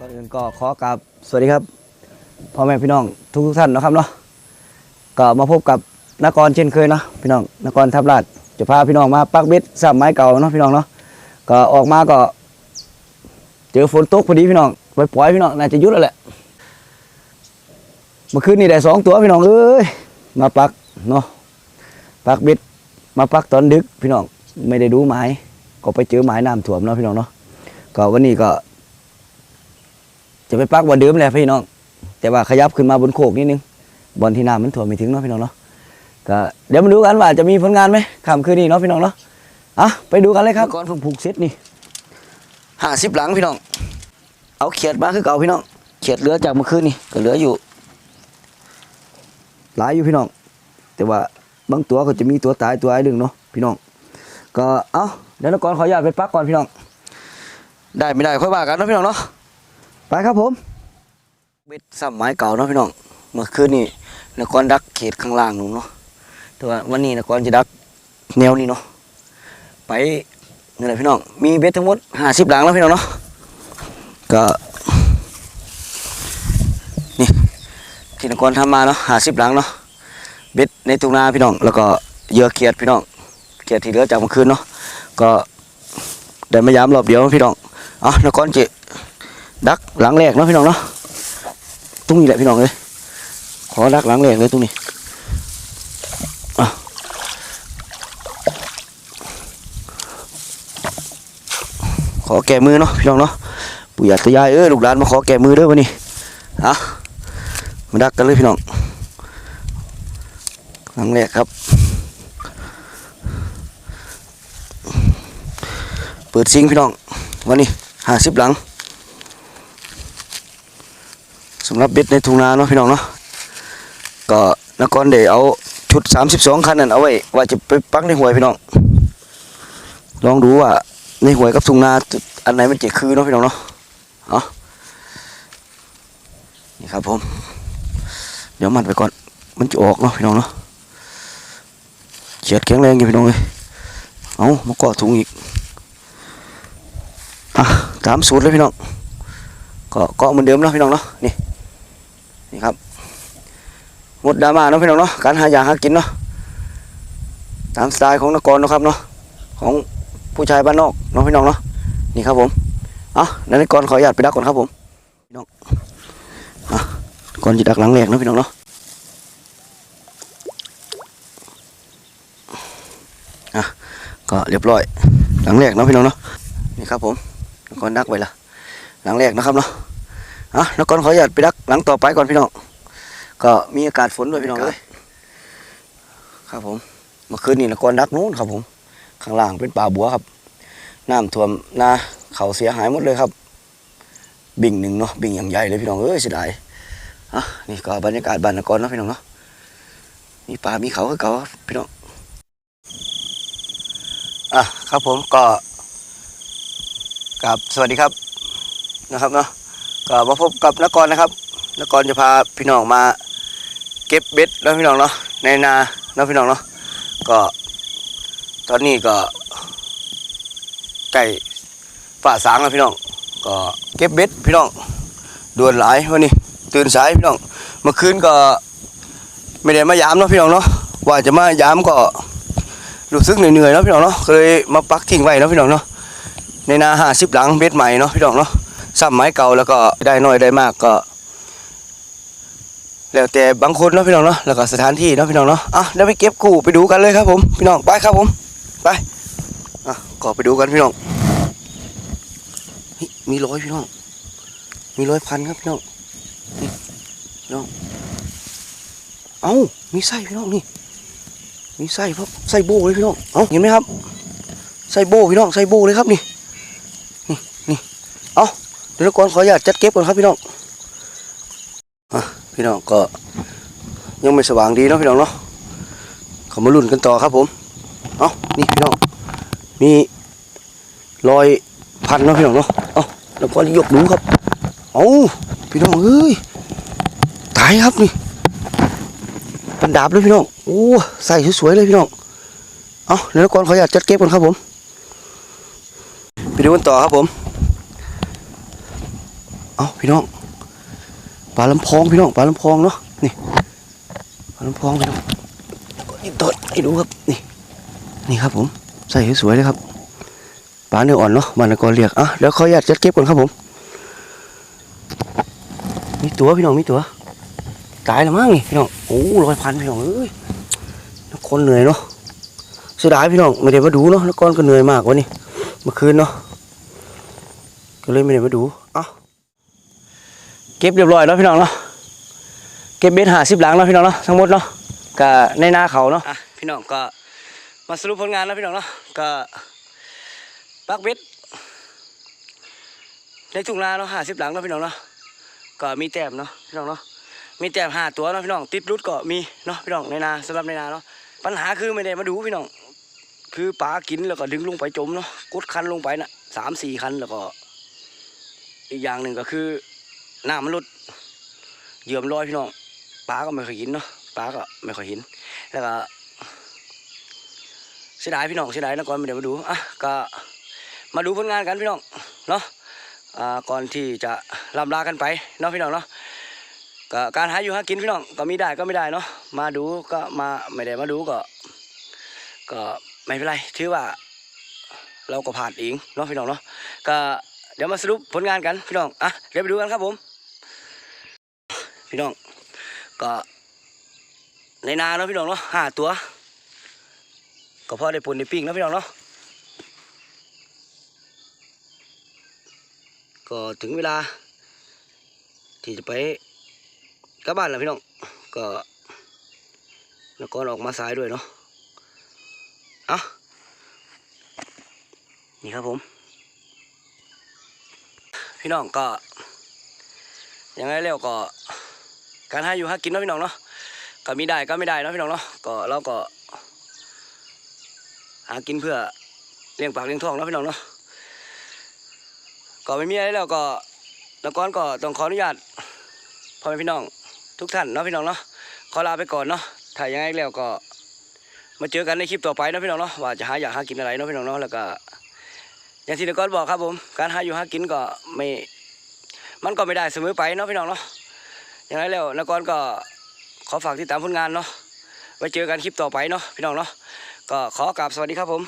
ก่อนอื่นก็ขอกราบสวัสดีครับพ่อแม่พี่น้องทุกทุกท่านนะครับเนาะก็มาพบกับนกรเช่นเคยเนาะพี่น้องนกรทับลาดจะพาพี่น้องมาปักเบ็ดสับไม้เก่าเนาะพี่น้องเนาะก็ออกมาก็ เจอฝนตกพอดีพี่น้องไปปล่อยพี่น้องน่าจะยุดแล้วแหละเมื่อคืนนี่ได้สองตัวพี่น้องเอ้ยมาปักเนาะปักเบ็ดมาปักตอนดึกพี่น้องไม่ได้ดูหมายก็ไปเจอหมายน้ำท่วมเนาะพี่น้องเนาะก็วันนี้ก็ จะไปปักบอลเดิมแหละพี่น้อง แต่ว่าขยับขึ้นมาบนโคกนิดนึงบอลที่น้ำมันถ่วมไม่ถึงเนาะพี่น้องเนาะก็เดี๋ยวมาดูกันว่าจะมีผลงานไหมค่ำคืนนี้เนาะพี่น้องเนาะอะไปดูกันเลยครับก่อนผมผูกเซ็ตนี่ห้าสิบหลังพี่น้อง เอาเขียดมาคือเก่าพี่น้อง เขียดเหลือจากเมื่อคืนนี่ก็เหลืออยู่ หลายอยู่พี่น้อง แต่ว่าบางตัวก็จะมีตัวตายตัวไอ้ดึงเนาะพี่น้อง ก็เอาเดี๋ยวนักกรขออนุญาตไปปักก่อนพี่น้อง ได้ไม่ได้ค่อยว่ากันเนาะพี่น้องเนาะ ไปครับผมเบ็ดสมัยเก่าเนาะพี่น้องเมื่อคืนนี่นครดักเขตข้างล่างนู่นเนาะแต่ว่าวันนี้นครจะดักแนวนี้เนาะไปนี่แหละพี่น้องมีเบ็ดทั้งหมดห้าสิบหลังแล้วพี่น้องเนาะก็นี่ที่นครทำมาเนาะห้าสิบหลังเนาะเบ็ดในทุ่งนาพี่น้อง แล้วก็เยื่อเขียดพี่น้องเขียดที่เหลือจากเมื่อคืนเนาะก็ได้มายามรอบเดียวพี่น้องอ๋อนครเจ ดักหลังแรกเนาะพี่น้องเนาะตรงนี้แหละพี่น้องเลยขอดักหลังแรกเลยตรงนี้อะขอแก้มือเนาะพี่น้องเนาะปู่ย่าตายายเออลูกหลานมาขอแก้มือเด้อวันนี้อะมาดักกันเลยพี่น้องหลังแรกครับ เปิดซิงพี่น้องวันนี้ห้าสิบหลัง สำหรับเบ็ดในทุ่งนาเนาะพี่น้องเนาะก็นครเดี๋ยวเอาชุด 32 คันนั้นเอาไว้ว่าจะไปปักในหวยพี่น้องลองดูว่าในหวยกับทุ่งนาอันไหนมันจะคือเนาะพี่น้องเนาะเอานี่ครับผม เดี๋ยวมันไปก่อนมันจะออกเนาะพี่น้องเนาะเฉียดแข็งแรงอยู่พี่น้องเลยเอามากาะถุงอีกอะตามสูตรเลยพี่น้องก็เกาะเหมือนเดิมเนาะพี่น้องเนาะนี่ นี่ครับหมดดราม่าเนาะพี่น้องเนาะการหาอย่างหากินเนาะตามสไตล์ของนกรเนาะครับเนาะของผู้ชายบ้านนอกเนาะพี่น้องเนาะนี่ครับผมเอาเดี๋ยวนกรขออนุญาตไปดักก่อนครับผมพี่น้องอะก่อนจะดักหลังแรกนะพี่น้องเนาะอะก็เรียบร้อยหลังแรกเนาะพี่น้องเนาะนี่ครับผมนกรดักไว้ละหลังแรกนะครับเนาะ อะนกรขออนุญาตไปดักหลังต่อไปก่อนพี่น้องก็มีอากาศฝนด้วยพี่น้องเลยครับผมเมื่อคืนนี่นกรดักนู้นครับผม ข้างล่างเป็นป่าบัวครับน้ำท่วมนาเขาเสียหายหมดเลยครับ บิ่งหนึ่งเนาะบิ่งอย่างใหญ่เลยพี่น้องเอ้ยเสียดายอะนี่ก็บรรยากาศบ้านนกรเนาะพี่น้องเนาะมีป่ามีเขาคือเขาพี่น้องอะครับผมก็กับสวัสดีครับนะครับเนาะ ก็มาพบกับนกรนะครับนกรจะพาพี่น้องมาเก็บเบ็ดแล้วพี่น้องเนาะในนาเนาะพี่น้องเนาะก็ตอนนี้ก็ใกล้ฝ่าสางแล้วพี่น้อง ก็เก็บเบ็ดพี่น้องด่วนหลายวันนี้ตื่นสายพี่น้องเมื่อคืนก็ไม่ได้มายามเนาะพี่น้องเนาะว่าจะมายามก็รู้สึกเหนื่อยๆเนาะพี่น้องเนาะก็เลยมาปักทิ้งไว้เนาะพี่น้องเนาะในนาห้าสิบหลังเบ็ดใหม่เนาะพี่น้องเนาะ ซ้ำไม้เก่าแล้วก็ได้น้อยได้มากก็ แล้วแต่บางคนเนาะพี่น้องเนาะแล้วก็สถานที่เนาะพี่น้องเนาะอะเดี๋ยวไปเก็บกู้ไปดูกันเลยครับผมพี่น้องไปครับผมไปอะก็ไปดูกันพี่น้องเฮ้ยมีร้อยพี่น้องมีร้อยพันครับพี่น้องพี่น้องเอ้ามีไส้พี่น้องนี่มีไส้ครับไส้โบเลยพี่น้องเอ้าเห็นไหมครับไส้โบพี่น้องไส้โบเลยครับนี่นี่นี่ เดี๋ยวก่อนขออนุญาตจัดเก็บก่อนครับพี่น้องอะพี่น้องก็ยังไม่สว่างดีเนาะพี่น้องเนาะเขามาลุ้นกันต่อครับผมเอานี่พี่น้องมีรอยพันเนาะพี่น้องเนาะเอาแล้วก็ยกดูครับเอาพี่น้องเอ้ยตายครับนี่เป็นดาบเลยพี่น้องโอ้ใส่สวยๆเลยพี่น้องเอาเดี๋ยวก่อนขออนุญาตจัดเก็บก่อนครับผมไปดูกันต่อครับผม เอาพี่น้องปลาลำพองพี่น้องปลาลำพองเนาะนี่ปลาลำพองพี่น้องนี่ตดให้ดูครับนี่นี่ครับผมใส่สวยๆเลยครับปลาเนื้ออ่อนเนาะมันก็เรียกอะเดี๋ยวขออนุญาตจัดเก็บก่อนครับผม มีตัวพี่น้องมีตัวตายแล้วมั้งนี่พี่น้องโอ้ร้อยพันพี่น้องเอ้ยนักคนเหนื่อยเนาะเสียดายพี่น้องไม่ได้มาดูเนาะแล้วก้อนก็เหนื่อยมากวันนี้เมื่อคืนเนาะก็เลยไม่ได้มาดู เก็บเรียบร้อยแล้วพี่น้องเนาะเก็บเบ็ดหาสิบหลังแล้วพี่น้องเนาะทั้งหมดเนาะก็ในนาเขาเนาะพี่น้องก็มาสรุปผลงานแล้วพี่น้องเนาะก็ปักเบ็ดในทุ่งนาเนาะหาสิบหลังแล้วพี่น้องเนาะก็มีแต้มเนาะพี่น้องเนาะมีแต้มหาตัวเนาะพี่น้องติดรุดก็มีเนาะพี่น้องในนาสำหรับในนาเนาะปัญหาคือไม่ได้มาดูพี่น้องคือปลากินแล้วก็ดึงลงไปจมเนาะกดคันลงไปน่ะสามสี่คันแล้วก็ อีกอย่างหนึ่งก็คือ น้ำมันลดเหยื่อมลอยพี่น้องปลาก็ไม่ค่อยกินเนาะปลาก็ไม่ค่อยเห็นแล้วก็เสียดายพี่น้องเสียดายนะก่อนไม่ได้มาดูอะก็มาดูผลงานกันพี่น้องเนาะอ่าก่อนที่จะลำลากันไปเนาะพี่น้องเนาะก็การหาอยู่หากินพี่น้องก็มีได้ก็ไม่ได้เนาะมาดูก็มาไม่ได้มาดูก็ ก็ไม่เป็นไรถือว่า เราก็ผ่านเองเนาะพี่น้องเนาะก็เดี๋ยวมาสรุปผลงานกันพี่น้องอะเดี๋ยวไปดูกันครับผม พี่น้อง ก็ในนาเนาะพี่น้องเนาะห้าตัว ก็พอได้ปุ่นได้ปิ้งเนาะพี่น้องเนาะก็ถึงเวลา ที่จะไปกลับบ้านแล้วพี่น้องก็แล้วก็ออกมาสายด้วยเนาะเอานี่ครับผม พี่น้องก็ยังไงแล้วก็ การหาอยู่หากินเนาะพี่น้องเนาะก็มีได้ก็ไม่ได้เนาะพี่น้องเนาะก็เราก็ หากินเพื่อเลี้ยงปากเลี้ยงท้องเนาะพี่น้องเนาะก็ไม่มีอะไรแล้วก็แล้วก่อนก็ต้องขออนุญาตพ่อแม่พี่น้อง ทุกท่านเนาะพี่น้องเนาะขอลาไปก่อนเนาะถ้ายังไงแล้วก็ มาเจอกันในคลิปต่อไปเนาะพี่น้องเนาะว่าจะหาอยากหากินอะไรเนาะพี่น้องเนาะแล้วก็ อย่างที่นกอนบอกครับผม การหาอยู่หากินก็ไม่ มันก็ไม่ได้เสมอไปเนาะพี่น้องเนาะ อย่างไรแล้วนักอนก็ขอฝากติดตามผลงานเนาะไว้เจอกันคลิปต่อไปเนาะพี่น้องเนาะก็ขอกราบสวัสดีครับผม